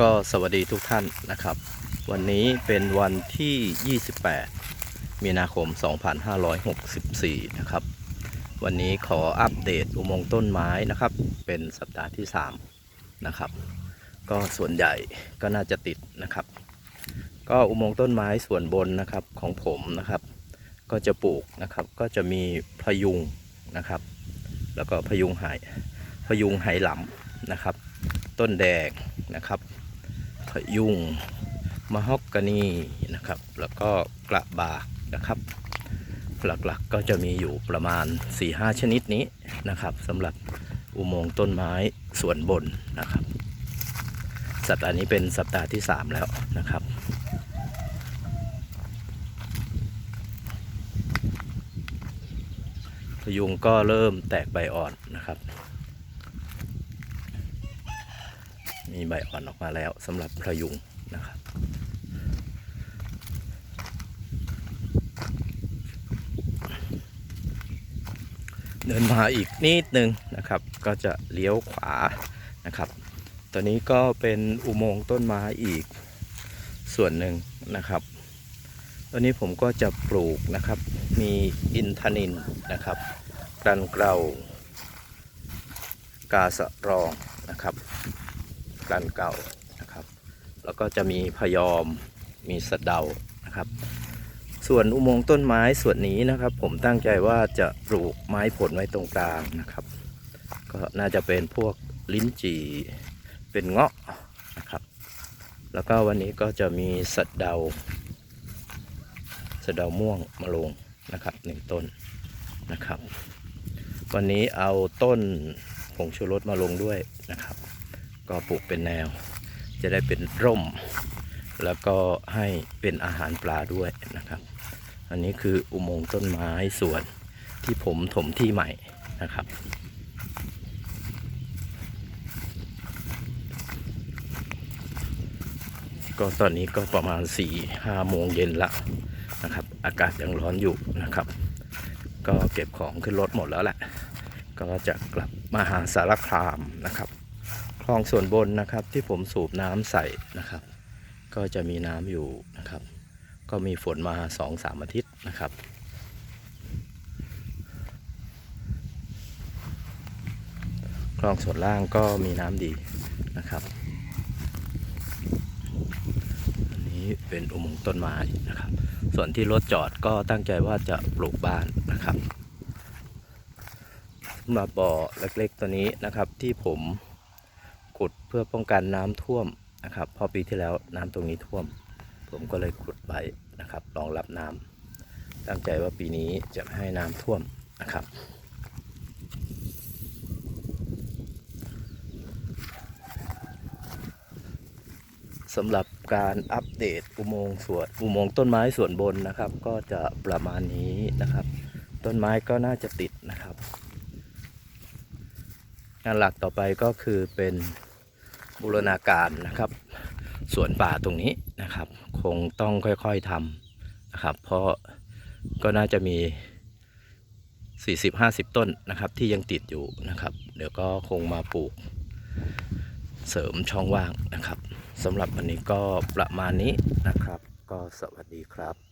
ก็สวัสดีทุกท่านนะครับ วันนี้เป็นวันที่ 28 มีนาคม 2564 นะครับ วันนี้ขออัปเดตอุโมงค์ต้นไม้นะครับ เป็นสัปดาห์ที่ 3 นะครับ ก็ส่วนใหญ่ก็น่าจะติดนะครับ ก็อุโมงค์ต้นไม้ส่วนบนนะครับของผมนะครับ ก็จะปลูกนะครับ ก็จะมีพยุงนะครับ แล้วก็พยุงไหพยุงไหหลำนะครับ ต้นแดงนะครับ พยุงมะฮอกกานีนะครับ แล้วก็กระบากนะครับ หลักๆก็จะมีอยู่ประมาณ 4-5 ชนิดนี้นะครับสำหรับอุโมงค์ต้นไม้ส่วนบนนะครับ สัปดาห์นี้เป็นสัปดาห์ที่ 3 แล้วนะครับพยุงก็เริ่มแตกใบอ่อนนะครับ มีใบอ่อนออกมาแล้วสำหรับพยุงนะครับเดินมาอีกนิดนึงนะครับ ก็จะเลี้ยวขวานะครับ ตอนนี้ก็เป็นอุโมงค์ต้นไม้อีกส่วนหนึ่งนะครับตอนนี้ผมก็จะปลูกนะครับ มีอินทนินนะครับกลันเกลากาสะรองนะครับ กลันเก่านะครับ แล้วก็จะมีพยอมมีสะเดานะครับ ส่วนอุโมงค์ต้นไม้ส่วนนี้นะครับ ผมตั้งใจว่าจะปลูกไม้ผลไว้ตรงกลางนะครับ ก็น่าจะเป็นพวกลิ้นจี่เป็นเงาะนะครับ แล้วก็วันนี้ก็จะมีสะเดาสะเดาม่วงมาลงนะครับหนึ่งต้นนะครับ วันนี้เอาต้นผงชูรสมาลงด้วยนะครับ ก็ปลูกเป็นแนว จะได้เป็นร่ม แล้วก็ให้เป็นอาหารปลาด้วยนะครับ อันนี้คืออุโมงค์ต้นไม้สวนที่ผมถมที่ใหม่นะครับก็ตอนนี้ก็ประมาณ4ี่ห้าโมงเย็นละนะครับ อากาศยังร้อนอยู่นะครับ ก็เก็บของขึ้นรถหมดแล้วแหละ ก็จะกลับมาหาสารคามนะครับ ลองส่วนบนนะครับที่ผมสูบน้ำใส่นะครับ ก็จะมีน้ำอยู่นะครับ ก็มีฝนมาสองสามอาทิตย์นะครับคลองส่วนล่างก็มีน้ำดีนะครับอันนี้เป็นอุโมงค์ต้นไม้นะครับ ส่วนที่รถจอดก็ตั้งใจว่าจะปลูกบ้านนะครับสำหรับบ่อเล็กๆตัวนี้นะครับที่ผม ขุดเพื่อป้องกันน้ำท่วมนะครับพอปีที่แล้วน้ำตรงนี้ท่วม ผมก็เลยขุดไว้นะครับรองรับน้ำตั้งใจว่าปีนี้จะไม่ให้น้ำท่วมนะครับสำหรับการอัปเดตอุโมงค์สวนอุโมงค์ต้นไม้ส่วนบนนะครับ ก็จะประมาณนี้นะครับ ต้นไม้ก็น่าจะติดนะครับงานหลักต่อไปก็คือเป็น บูรณาการนะครับสวนป่าตรงนี้นะครับ คงต้องค่อยๆทำนะครับ เพราะก็น่าจะมี 40-50 ต้นนะครับที่ยังติดอยู่นะครับ เดี๋ยวก็คงมาปลูกเสริมช่องว่างนะครับสำหรับวันนี้ก็ประมาณนี้นะครับ ก็สวัสดีครับ